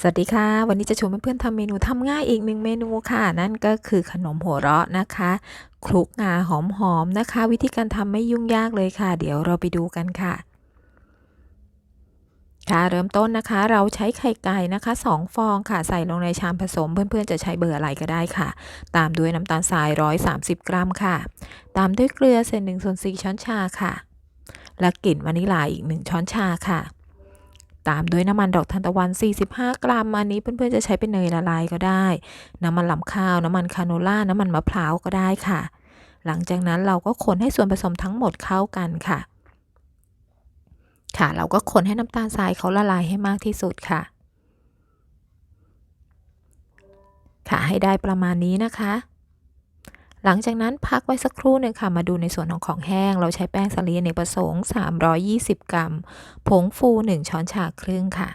สวัสดีค่ะ วันนี้จะชวนเพื่อนๆทำเมนูทำง่ายอีกหนึ่งเมนูค่ะ นั่นก็คือขนมหัวเราะนะคะคลุกงาหอมๆนะคะ วิธีการทำไม่ยุ่งยากเลยค่ะ เดี๋ยวเราไปดูกันค่ะ ค่ะเริ่มต้นนะคะ เราใช้ไข่ไก่นะคะ 2 ฟองค่ะ ใส่ลงในชามผสม เพื่อนๆจะใช้เบอร์อะไรก็ได้ค่ะ ตามด้วยน้ำตาลทราย 130 กรัมค่ะ ตามด้วยเกลือเศษ1ส่วน4ช้อนชาค่ะ และกลิ่นวานิลาอีก 1 ช้อนชาค่ะ ตามด้วยน้ำมันดอกทานตะวัน 45 กรัม อันนี้เพื่อนๆจะใช้เป็นเนยละลายก็ได้ น้ำมันลำข้าว น้ำมันคาโนล่า น้ำมันมะพร้าวก็ได้ค่ะ หลังจากนั้นเราก็คนให้ส่วนผสมทั้งหมดเข้ากันค่ะ ค่ะ เราก็คนให้น้ำตาลทรายเขาละลายให้มากที่สุดค่ะ ค่ะ ให้ได้ประมาณนี้นะคะ หลังจากนั้นพักไว้สักครู่หนึ่งค่ะ มาดูในส่วนของของแห้ง เราใช้แป้งสาลีอเนกประสงค์ 320 กรัม ผงฟู 1 ช้อนชาครึ่งค่ะ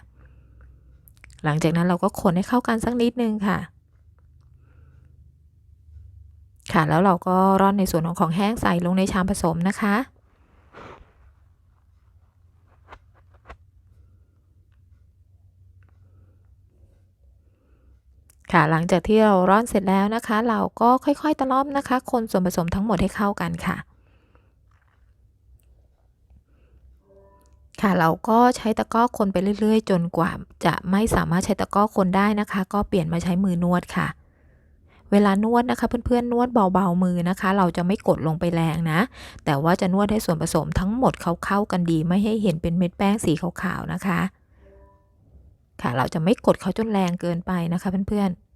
หลังจากนั้นเราก็คนให้เข้ากันสักนิดนึงค่ะ ค่ะ แล้วเราก็ร่อนในส่วนของของแห้งใส่ลงในชามผสมนะคะ ค่ะ หลังจากที่เราร่อนเสร็จแล้วนะคะ เราก็ค่อยๆตะล่อมนะคะ คนส่วนผสมทั้งหมดให้เข้ากันค่ะ ค่ะ เราก็ใช้ตะก้อคนไปเรื่อยๆ จนกว่าจะไม่สามารถใช้ตะก้อคนได้นะคะ ก็เปลี่ยนมาใช้มือนวดค่ะเวลานวดนะคะเพื่อนๆนวดเบาๆมือนะคะ เราจะไม่กดลงไปแรงนะ แต่ว่าจะนวดให้ส่วนผสมทั้งหมดเข้าๆกันดีไม่ให้เห็นเป็นเม็ดแป้งสีขาวๆนะคะ ค่ะ เราจะไม่กดเขาจนแรงเกินไปนะคะเพื่อนๆ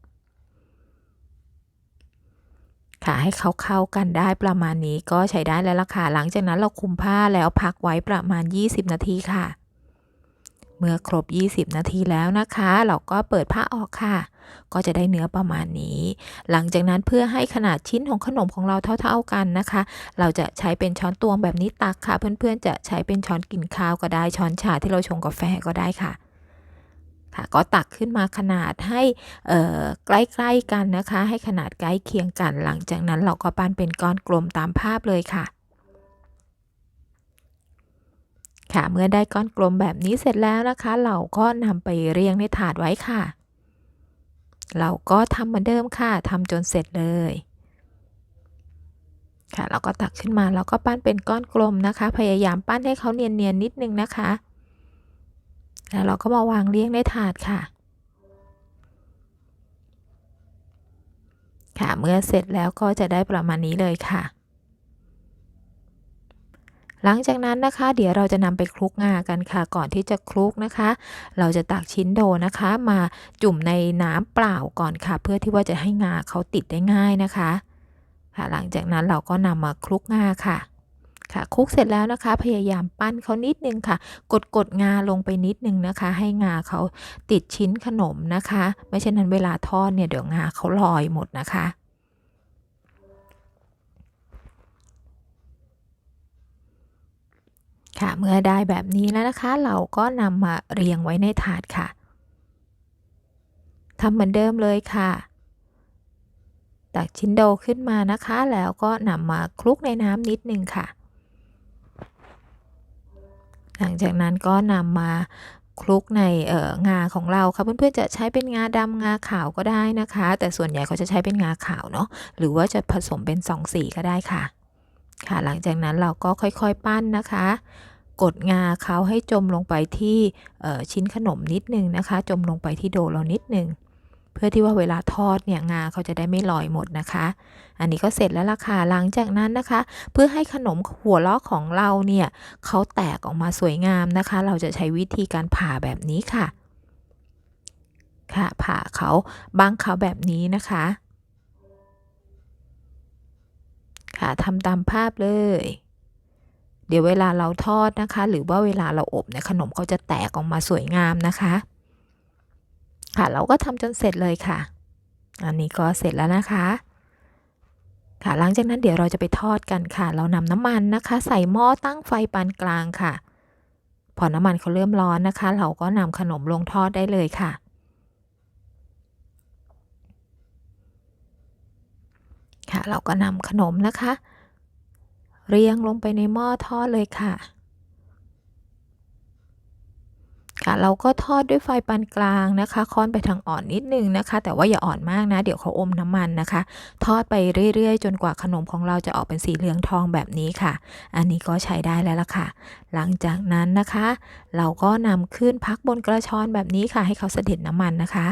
ค่ะให้เขาเข้ากันได้ประมาณนี้ก็ใช้ได้แล้วล่ะค่ะ หลังจากนั้นเราคุมผ้าแล้วพักไว้ประมาณ 20 นาทีค่ะ เมื่อครบ 20 นาทีแล้วนะคะ เราก็เปิดผ้าออกค่ะ ก็จะได้เนื้อประมาณนี้ หลังจากนั้นเพื่อให้ขนาดชิ้นของขนมของเราเท่า ๆกันนะคะ เราจะใช้เป็นช้อนตวงแบบนี้ตักค่ะ เพื่อนๆ จะใช้เป็นช้อนกินข้าวก็ได้ช้อนชาที่เราชงกาแฟก็ได้ค่ะ ค่ะก็ตักขึ้นมาขนาดให้ใกล้ๆกันนะคะ ให้ขนาดใกล้เคียงกัน หลังจากนั้นเราก็ปั้นเป็นก้อนกลมตามภาพเลยค่ะ ค่ะเมื่อได้ก้อนกลมแบบนี้เสร็จแล้วนะคะ เราก็นำไปเรียงในถาดไว้ค่ะ เราก็ทำเหมือนเดิมค่ะทำจนเสร็จเลยค่ะเราก็ตักขึ้นมาแล้วก็ปั้นเป็นก้อนกลมนะคะ พยายามปั้นให้เขาเนียนๆนิดนึงนะคะ แล้วเราก็มาวางเรียงในถาดค่ะ ค่ะเมื่อเสร็จแล้วก็จะได้ประมาณนี้เลยค่ะ หลังจากนั้นนะคะ เดี๋ยวเราจะนำไปคลุกงากันค่ะ ก่อนที่จะคลุกนะคะ เราจะตักชิ้นโดนะคะ มาจุ่มในน้ำเปล่าก่อนค่ะ เพื่อที่ว่าจะให้งาเขาติดได้ง่ายนะคะค่ะหลังจากนั้นเราก็นำมาคลุกงาค่ะ ค่ะคลุกเสร็จแล้วนะคะ พยายามปั้นเขานิดนึงค่ะ กดกดงาลงไปนิดนึงนะคะ ให้งาเขาติดชิ้นขนมนะคะ ไม่เช่นนั้นเวลาทอดเนี่ยเดี๋ยวงาเขาลอยหมดนะคะค่ะเมื่อได้แบบนี้แล้วนะคะ เราก็นำมาเรียงไว้ในถาดค่ะทำเหมือนเดิมเลยค่ะตักชิ้นโดขึ้นมานะคะ แล้วก็นำมาคลุกในน้ำนิดนึงค่ะ หลังจากนั้นก็นำมาคลุกในงาของเราค่ะเพื่อนๆจะใช้เป็นงาดำงาขาวก็ได้นะคะ แต่ส่วนใหญ่เขาจะใช้เป็นงาขาวเนาะหรือว่าจะผสมเป็นสองสีก็ได้ค่ะ ค่ะ หลังจากนั้นเราก็ค่อยๆปั้นนะคะ กดงาเขาให้จมลงไปที่ชิ้นขนมนิดนึงนะคะ จมลงไปที่โดเรานิดนึง เพื่อที่ว่าเวลาทอดเนี่ยงาเขาจะได้ไม่ลอยหมดนะคะ อันนี้ก็เสร็จแล้วล่ะค่ะหลังจากนั้นนะคะ เพื่อให้ขนมหัวล้อของเราเนี่ยเขาแตกออกมาสวยงามนะคะ เราจะใช้วิธีการผ่าแบบนี้ค่ะ ค่ะผ่าเขาบังเขาแบบนี้นะคะ ค่ะทำตามภาพเลยเดี๋ยวเวลาเราทอดนะคะ หรือว่าเวลาเราอบเนี่ยขนมเขาจะแตกออกมาสวยงามนะคะ ค่ะ เราก็ทำจนเสร็จเลยค่ะ อันนี้ก็เสร็จแล้วนะคะ ค่ะหลังจากนั้นเดี๋ยวเราจะไปทอดกันค่ะ เรานำน้ำมันนะคะ ใส่หม้อตั้งไฟปานกลางค่ะ พอน้ำมันเขาเริ่มร้อนนะคะ เราก็นำขนมลงทอดได้เลยค่ะค่ะเราก็นำขนมนะคะ เรียงลงไปในหม้อทอดเลยค่ะ ค่ะ เราก็ทอดด้วยไฟปานกลางนะคะ ค่อนไปทางอ่อนนิดนึงนะคะ แต่ว่าอย่าอ่อนมากนะ เดี๋ยวเขาอมน้ำมันนะคะ ทอดไปเรื่อยๆ จนกว่าขนมของเราจะออกเป็นสีเหลืองทองแบบนี้ค่ะ อันนี้ก็ใช้ได้แล้วล่ะค่ะ หลังจากนั้นนะคะ เราก็นำขึ้นพักบนกระชอนแบบนี้ค่ะ ให้เขาเสด็จน้ำมันนะคะ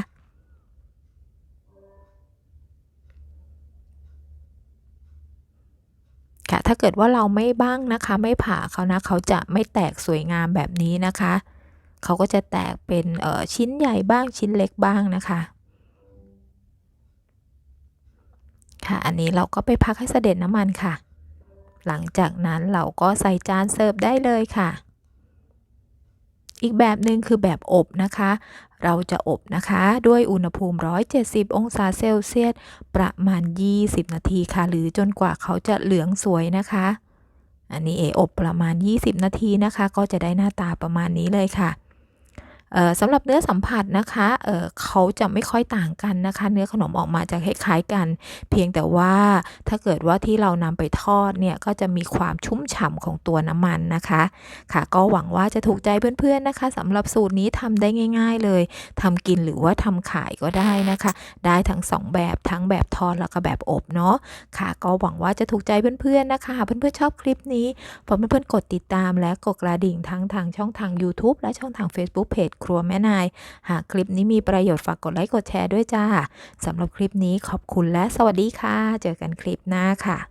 ค่ะถ้าเกิดว่าเราไม่บ้างนะคะ ไม่ผ่าเขานะเขาจะไม่แตกสวยงามแบบนี้นะคะ เขาก็จะแตกเป็นชิ้นใหญ่บ้างชิ้นเล็กบ้างนะคะค่ะอันนี้เราก็ไปพักให้เสด็จน้ำมันค่ะ หลังจากนั้นเราก็ใส่จานเสิร์ฟได้เลยค่ะ อีกแบบหนึ่งคือแบบอบนะคะ เราจะอบนะคะด้วยอุณหภูมิ 170 องศาเซลเซียสประมาณ 20 นาทีค่ะ หรือจนกว่าเขาจะเหลืองสวยนะคะ อันนี้เออบประมาณ 20 นาทีนะคะ ก็จะได้หน้าตาประมาณนี้เลยค่ะ สำหรับเนื้อสัมผัสนะคะเเขาจะไม่ค่อยต่างกันนะคะ เนื้อขนมออกมาจะคล้ายๆกัน เพียงแต่ว่าถ้าเกิดว่าที่เรานำไปทอดเนี่ยก็จะมีความชุ่มฉ่ำของตัวน้ำมันนะคะ ค่ะก็หวังว่าจะถูกใจเพื่อนๆนะคะสำหรับสูตรนี้ทำได้ง่าย ๆ เลยทำกินหรือว่าทำขายก็ได้นะคะ ได้ทั้ง 2 แบบทั้งแบบทอดแล้วก็แบบอบเนาะค่ะ ก็หวังว่าจะถูกใจเพื่อนๆนะคะเพื่อนๆชอบคลิปนี้ฝากเพื่อนๆกดติดตามและกดกระดิ่งทั้งทางช่องทาง YouTube และช่องทาง Facebook Page ครัวแม่นาย หากคลิปนี้มีประโยชน์ฝากกดไลค์กดแชร์ด้วยจ้าสำหรับคลิปนี้ขอบคุณและสวัสดีค่ะ เจอกันคลิปหน้าค่ะ